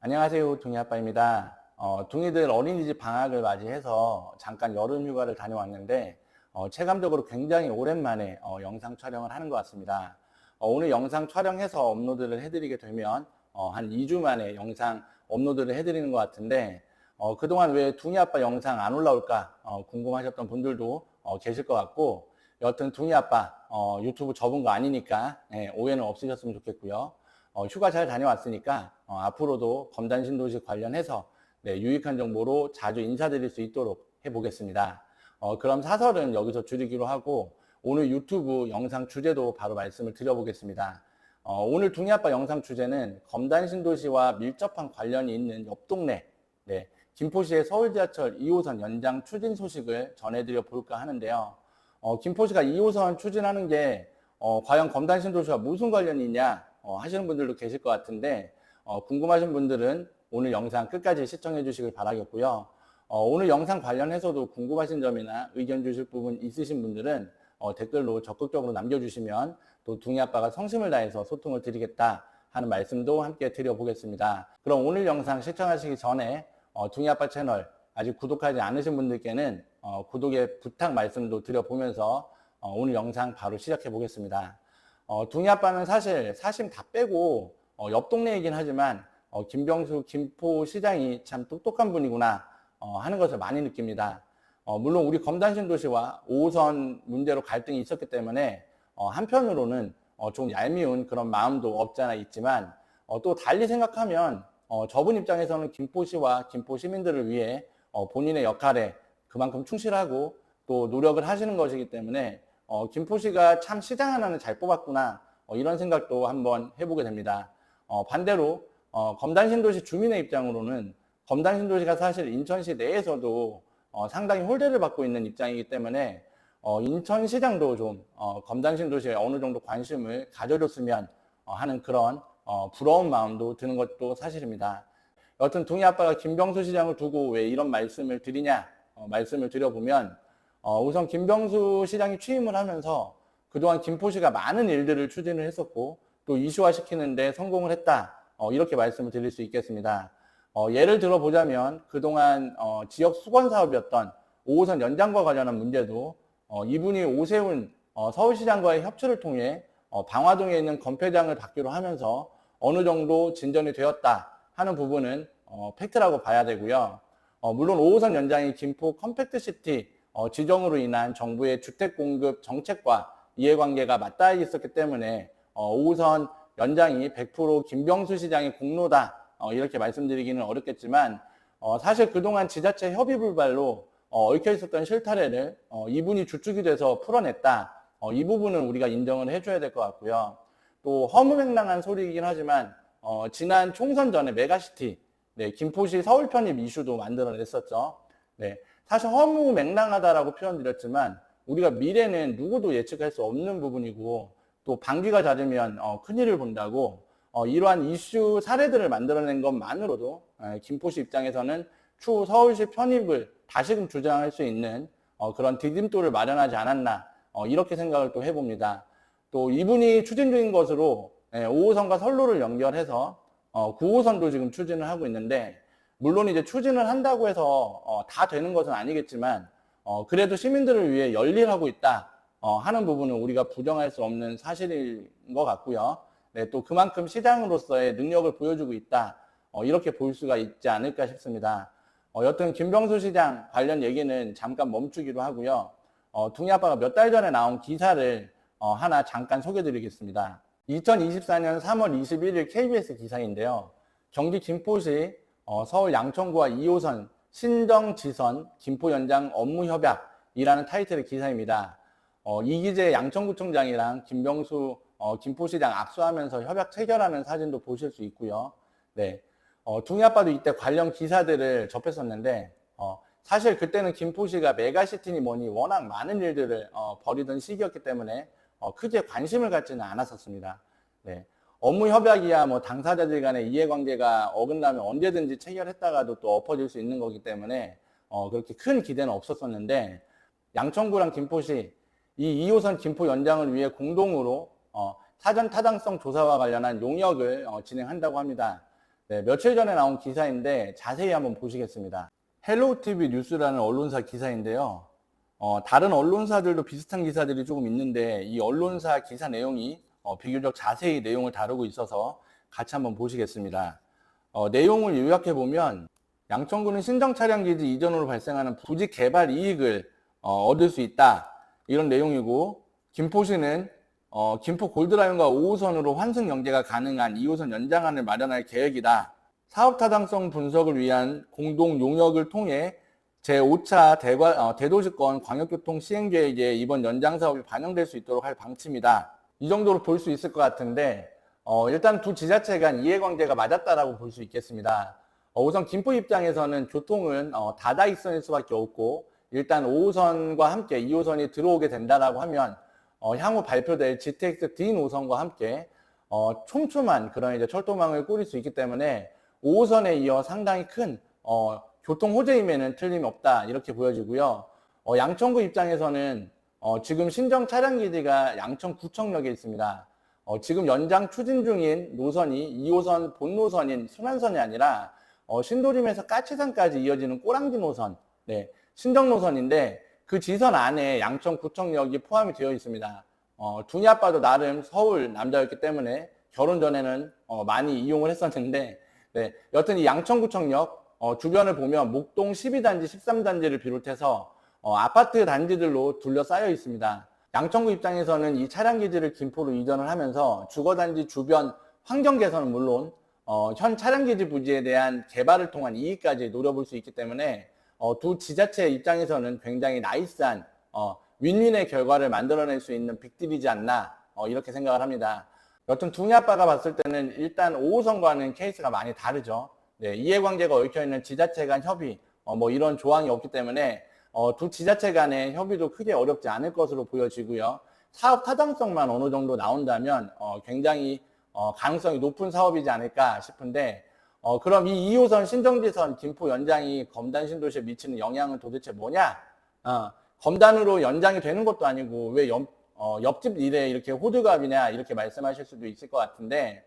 안녕하세요. 둥이아빠입니다. 어, 둥이들 어린이집 방학을 맞이해서 잠깐 여름 휴가를 다녀왔는데 어, 체감적으로 굉장히 오랜만에 어, 영상 촬영을 하는 것 같습니다. 어, 오늘 영상 촬영해서 업로드를 해드리게 되면 어, 한 2주 만에 영상 업로드를 해드리는 것 같은데 어, 그동안 왜 둥이 아빠 영상 안 올라올까 어, 궁금하셨던 분들도 어, 계실 것 같고 여튼 둥이 아빠 어, 유튜브 접은 거 아니니까 예, 오해는 없으셨으면 좋겠고요. 어, 휴가 잘 다녀왔으니까 어, 앞으로도 검단 신도시 관련해서 네, 유익한 정보로 자주 인사드릴 수 있도록 해보겠습니다. 어, 그럼 사설은 여기서 줄이기로 하고 오늘 유튜브 영상 주제도 바로 말씀을 드려보겠습니다. 어, 오늘 둥이아빠 영상 주제는 검단 신도시와 밀접한 관련이 있는 옆 동네 네, 김포시의 서울 지하철 2호선 연장 추진 소식을 전해드려 볼까 하는데요. 어, 김포시가 2호선 추진하는 게 어, 과연 검단 신도시와 무슨 관련이 있냐 어, 하시는 분들도 계실 것 같은데 어, 궁금하신 분들은 오늘 영상 끝까지 시청해 주시길 바라겠고요. 어, 오늘 영상 관련해서도 궁금하신 점이나 의견 주실 부분 있으신 분들은 어, 댓글로 적극적으로 남겨주시면 또 둥이 아빠가 성심을 다해서 소통을 드리겠다 하는 말씀도 함께 드려보겠습니다. 그럼 오늘 영상 시청하시기 전에 어, 둥이 아빠 채널 아직 구독하지 않으신 분들께는 어, 구독의 부탁 말씀도 드려보면서 어, 오늘 영상 바로 시작해 보겠습니다. 어, 둥이 아빠는 사실 사심 다 빼고 어, 옆 동네이긴 하지만 어, 김병수 김포시장이 참 똑똑한 분이구나 어, 하는 것을 많이 느낍니다. 어, 물론 우리 검단신 도시와 5호선 문제로 갈등이 있었기 때문에 어, 한편으로는 어, 좀 얄미운 그런 마음도 없잖아 있지만 어, 또 달리 생각하면 어, 저분 입장에서는 김포시와 김포 시민들을 위해 어, 본인의 역할에 그만큼 충실하고 또 노력을 하시는 것이기 때문에 어, 김포시가 참 시장 하나는 잘 뽑았구나 어, 이런 생각도 한번 해보게 됩니다. 어, 반대로 어, 검단신도시 주민의 입장으로는 검단신도시가 사실 인천시 내에서도 어, 상당히 홀대를 받고 있는 입장이기 때문에 어, 인천시장도 좀 어, 검단신도시에 어느 정도 관심을 가져줬으면 어, 하는 그런 어, 부러운 마음도 드는 것도 사실입니다. 여튼 둥이 아빠가 김병수 시장을 두고 왜 이런 말씀을 드리냐 어, 말씀을 드려보면 어, 우선 김병수 시장이 취임을 하면서 그동안 김포시가 많은 일들을 추진을 했었고 또 이슈화시키는데 성공을 했다 어, 이렇게 말씀을 드릴 수 있겠습니다. 어, 예를 들어보자면 그동안 어, 지역 수건 사업이었던 5호선 연장과 관련한 문제도 어, 이분이 오세훈 어, 서울시장과의 협치를 통해 어, 방화동에 있는 건폐장을 받기로 하면서 어느 정도 진전이 되었다 하는 부분은 어, 팩트라고 봐야 되고요. 어, 물론 5호선 연장이 김포 컴팩트시티 어, 지정으로 인한 정부의 주택 공급 정책과 이해관계가 맞닿아 있었기 때문에 어, 5호선 연장이 100% 김병수 시장의 공로다 어, 이렇게 말씀드리기는 어렵겠지만 어, 사실 그동안 지자체 협의 불발로 어, 얽혀 있었던 실타래를 어, 이분이 주축이 돼서 풀어냈다. 어, 이 부분은 우리가 인정을 해줘야 될 것 같고요. 또 허무맹랑한 소리이긴 하지만 어, 지난 총선 전에 메가시티 네, 김포시 서울 편입 이슈도 만들어냈었죠. 네, 사실 허무맹랑하다라고 표현드렸지만 우리가 미래는 누구도 예측할 수 없는 부분이고 또 방귀가 잦으면 어, 큰일을 본다고 어, 이러한 이슈 사례들을 만들어낸 것만으로도 에, 김포시 입장에서는 추후 서울시 편입을 다시금 주장할 수 있는 어, 그런 디딤돌을 마련하지 않았나 어, 이렇게 생각을 또 해봅니다. 또 이분이 추진 중인 것으로 예, 5호선과 선로를 연결해서 어, 9호선도 지금 추진을 하고 있는데 물론 이제 추진을 한다고 해서 어, 다 되는 것은 아니겠지만 어, 그래도 시민들을 위해 열일하고 있다 어, 하는 부분은 우리가 부정할 수 없는 사실인 것 같고요. 네, 또 그만큼 시장으로서의 능력을 보여주고 있다 어, 이렇게 볼 수가 있지 않을까 싶습니다. 어, 여튼 김병수 시장 관련 얘기는 잠깐 멈추기로 하고요. 어, 둥이 아빠가 몇 달 전에 나온 기사를 어, 하나 잠깐 소개드리겠습니다. 2024년 3월 21일 KBS 기사인데요. 경기 김포시 어, 서울 양천구와 2호선 신정지선 김포 연장 업무 협약이라는 타이틀의 기사입니다. 어, 이기재 양천구청장이랑 김병수 어, 김포시장 압수하면서 협약 체결하는 사진도 보실 수 있고요. 네. 어, 둥이 아빠도 이때 관련 기사들을 접했었는데, 어, 사실 그때는 김포시가 메가시티니 뭐니 워낙 많은 일들을 어, 벌이던 시기였기 때문에 어, 크게 관심을 갖지는 않았었습니다. 네. 업무 협약이야 뭐 당사자들 간의 이해관계가 어긋나면 언제든지 체결했다가도 또 엎어질 수 있는 거기 때문에 어, 그렇게 큰 기대는 없었었는데 양천구랑 김포시 이 2호선 김포 연장을 위해 공동으로 어, 사전 타당성 조사와 관련한 용역을 어, 진행한다고 합니다. 네, 며칠 전에 나온 기사인데 자세히 한번 보시겠습니다. 헬로우TV 뉴스라는 언론사 기사인데요. 어, 다른 언론사들도 비슷한 기사들이 조금 있는데 이 언론사 기사 내용이 어, 비교적 자세히 내용을 다루고 있어서 같이 한번 보시겠습니다. 어, 내용을 요약해 보면 양천구는 신정 차량 기지 이전으로 발생하는 부지 개발 이익을 어, 얻을 수 있다 이런 내용이고 김포시는 어, 김포 골드라인과 5호선으로 환승 연계가 가능한 2호선 연장안을 마련할 계획이다. 사업 타당성 분석을 위한 공동 용역을 통해 제5차 대과, 어, 대도시권 광역교통 시행계획에 이번 연장 사업이 반영될 수 있도록 할 방침이다. 이 정도로 볼 수 있을 것 같은데 어, 일단 두 지자체 간 이해관계가 맞았다라고 볼 수 있겠습니다. 어, 우선 김포 입장에서는 교통은 어, 다다익선일 수밖에 없고 일단 5호선과 함께 2호선이 들어오게 된다라고 하면 어, 향후 발표될 GTX D 노선과 함께 어, 촘촘한 그런 이제 철도망을 꾸릴 수 있기 때문에 5호선에 이어 상당히 큰 어, 교통 호재임에는 틀림이 없다 이렇게 보여지고요. 어, 양천구 입장에서는 어, 지금 신정 차량 기지가 양천 구청역에 있습니다. 어, 지금 연장 추진 중인 노선이 2호선 본 노선인 순환선이 아니라 어, 신도림에서 까치산까지 이어지는 꼬랑지 노선, 네, 신정 노선인데 그 지선 안에 양천 구청역이 포함이 되어 있습니다. 어, 둥이 아빠도 나름 서울 남자였기 때문에 결혼 전에는 어, 많이 이용을 했었는데, 네, 여튼 이 양천구청역 어, 주변을 보면 목동 12단지, 13단지를 비롯해서 어, 아파트 단지들로 둘러싸여 있습니다. 양천구 입장에서는 이 차량 기지를 김포로 이전을 하면서 주거단지 주변 환경 개선은 물론 어, 현 차량 기지 부지에 대한 개발을 통한 이익까지 노려볼 수 있기 때문에 어, 두 지자체 입장에서는 굉장히 나이스한 어, 윈윈의 결과를 만들어낼 수 있는 빅딜이지 않나 어, 이렇게 생각을 합니다. 여튼 둥이 아빠가 봤을 때는 일단 5호선과는 케이스가 많이 다르죠. 네, 이해관계가 얽혀있는 지자체 간 협의 어, 뭐 이런 조항이 없기 때문에 어, 두 지자체 간의 협의도 크게 어렵지 않을 것으로 보여지고요. 사업 타당성만 어느 정도 나온다면 어, 굉장히 어, 가능성이 높은 사업이지 않을까 싶은데 어, 그럼 이 2호선 신정지선 김포 연장이 검단 신도시에 미치는 영향은 도대체 뭐냐? 어, 검단으로 연장이 되는 것도 아니고 왜 옆, 어, 옆집 일에 이렇게 호들갑이냐 이렇게 말씀하실 수도 있을 것 같은데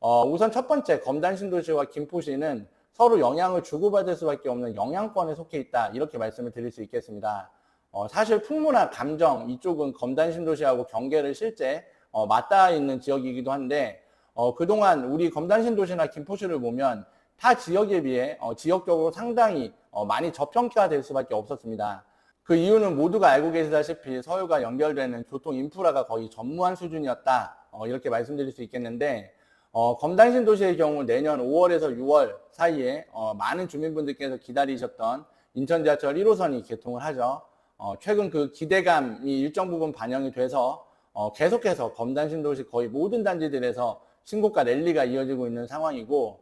어, 우선 첫 번째 검단 신도시와 김포시는 서로 영향을 주고받을 수밖에 없는 영향권에 속해 있다 이렇게 말씀을 드릴 수 있겠습니다. 어, 사실 풍무나 감정 이쪽은 검단 신도시하고 경계를 실제 어, 맞닿아 있는 지역이기도 한데 어, 그동안 우리 검단 신도시나 김포시를 보면 타 지역에 비해 어, 지역적으로 상당히 어, 많이 저평가될 수밖에 없었습니다. 그 이유는 모두가 알고 계시다시피 서울과 연결되는 교통 인프라가 거의 전무한 수준이었다 어, 이렇게 말씀드릴 수 있겠는데 어, 검단신 도시의 경우 내년 5월에서 6월 사이에 어, 많은 주민분들께서 기다리셨던 인천 지하철 1호선이 개통을 하죠. 어, 최근 그 기대감이 일정 부분 반영이 돼서 어, 계속해서 검단신 도시 거의 모든 단지들에서 신고가 랠리가 이어지고 있는 상황이고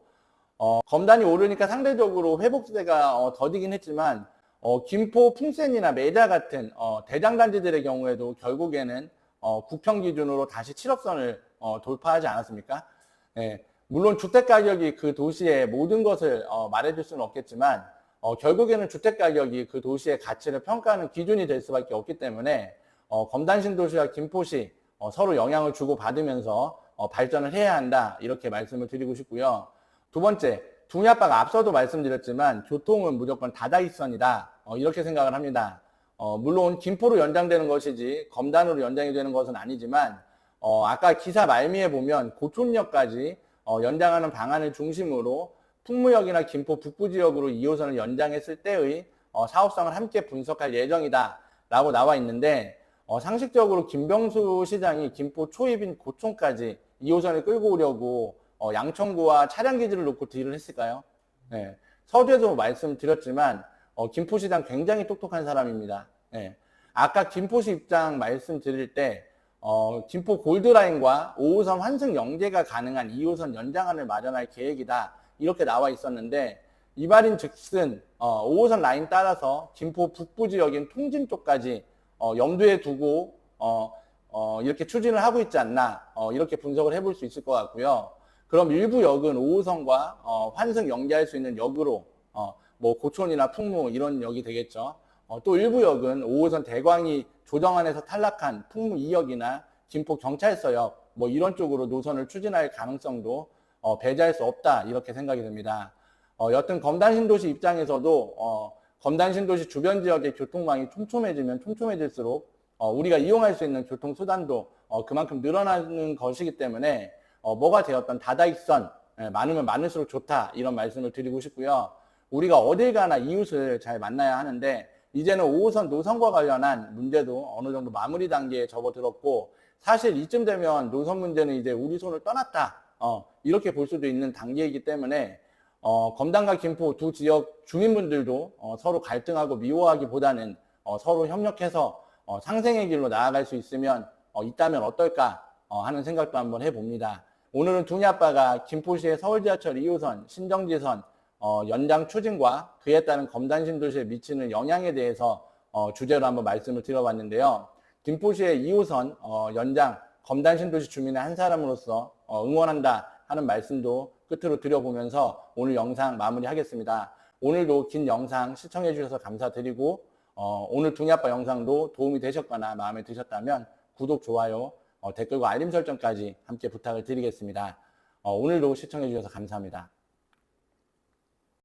어, 검단이 오르니까 상대적으로 회복세가 어, 더디긴 했지만 어, 김포 풍센이나 메자 같은 어, 대장 단지들의 경우에도 결국에는 어, 국평 기준으로 다시 7억선을 어, 돌파하지 않았습니까? 예, 물론 주택 가격이 그 도시의 모든 것을 어, 말해줄 수는 없겠지만 어, 결국에는 주택 가격이 그 도시의 가치를 평가하는 기준이 될 수밖에 없기 때문에 어, 검단신 도시와 김포시 어, 서로 영향을 주고 받으면서 어, 발전을 해야 한다 이렇게 말씀을 드리고 싶고요. 두 번째, 아빠가 앞서도 말씀드렸지만 교통은 무조건 다다익선이다 어, 이렇게 생각을 합니다. 어, 물론 김포로 연장되는 것이지 검단으로 연장이 되는 것은 아니지만 어, 아까 기사 말미에 보면 고촌역까지 어, 연장하는 방안을 중심으로 풍무역이나 김포 북부 지역으로 2호선을 연장했을 때의 어, 사업성을 함께 분석할 예정이다 라고 나와 있는데 어, 상식적으로 김병수 시장이 김포 초입인 고촌까지 2호선을 끌고 오려고 어, 양천구와 차량 기지를 놓고 딜을 했을까요? 네. 서두에도 말씀드렸지만 어, 김포시장 굉장히 똑똑한 사람입니다. 네. 아까 김포시 입장 말씀드릴 때 어, 김포 골드라인과 5호선 환승 연계가 가능한 2호선 연장안을 마련할 계획이다. 이렇게 나와 있었는데 이 말인 즉슨 어, 5호선 라인 따라서 김포 북부 지역인 통진 쪽까지 어, 염두에 두고 어, 어, 이렇게 추진을 하고 있지 않나 어, 이렇게 분석을 해볼 수 있을 것 같고요. 그럼 일부 역은 5호선과 어, 환승 연계할 수 있는 역으로 어, 뭐 고촌이나 풍무 이런 역이 되겠죠. 어, 또 일부 역은 5호선 대광이 조정안에서 탈락한 풍무 2역이나 김포 경찰서역 뭐 이런 쪽으로 노선을 추진할 가능성도 어, 배제할 수 없다 이렇게 생각이 듭니다. 어, 여튼 검단 신도시 입장에서도 어, 검단 신도시 주변 지역의 교통망이 촘촘해지면 촘촘해질수록 어, 우리가 이용할 수 있는 교통 수단도 어, 그만큼 늘어나는 것이기 때문에 어, 뭐가 되었던 다다익선 예, 많으면 많을수록 좋다 이런 말씀을 드리고 싶고요. 우리가 어딜 가나 이웃을 잘 만나야 하는데 이제는 5호선 노선과 관련한 문제도 어느 정도 마무리 단계에 접어들었고 사실 이쯤 되면 노선 문제는 이제 우리 손을 떠났다 어, 이렇게 볼 수도 있는 단계이기 때문에 어, 검단과 김포 두 지역 주민분들도 어, 서로 갈등하고 미워하기보다는 어, 서로 협력해서 어, 상생의 길로 나아갈 수 있으면 어, 있다면 어떨까 어, 하는 생각도 한번 해봅니다. 오늘은 둥이 아빠가 김포시의 서울 지하철 2호선, 신정지선 어, 연장 추진과 그에 따른 검단 신도시에 미치는 영향에 대해서 어, 주제로 한번 말씀을 드려봤는데요. 김포시의 2호선 어, 연장 검단 신도시 주민의 한 사람으로서 어, 응원한다 하는 말씀도 끝으로 드려보면서 오늘 영상 마무리하겠습니다. 오늘도 긴 영상 시청해 주셔서 감사드리고 어, 오늘 둥이아빠 영상도 도움이 되셨거나 마음에 드셨다면 구독, 좋아요, 어, 댓글과 알림 설정까지 함께 부탁을 드리겠습니다. 어, 오늘도 시청해 주셔서 감사합니다.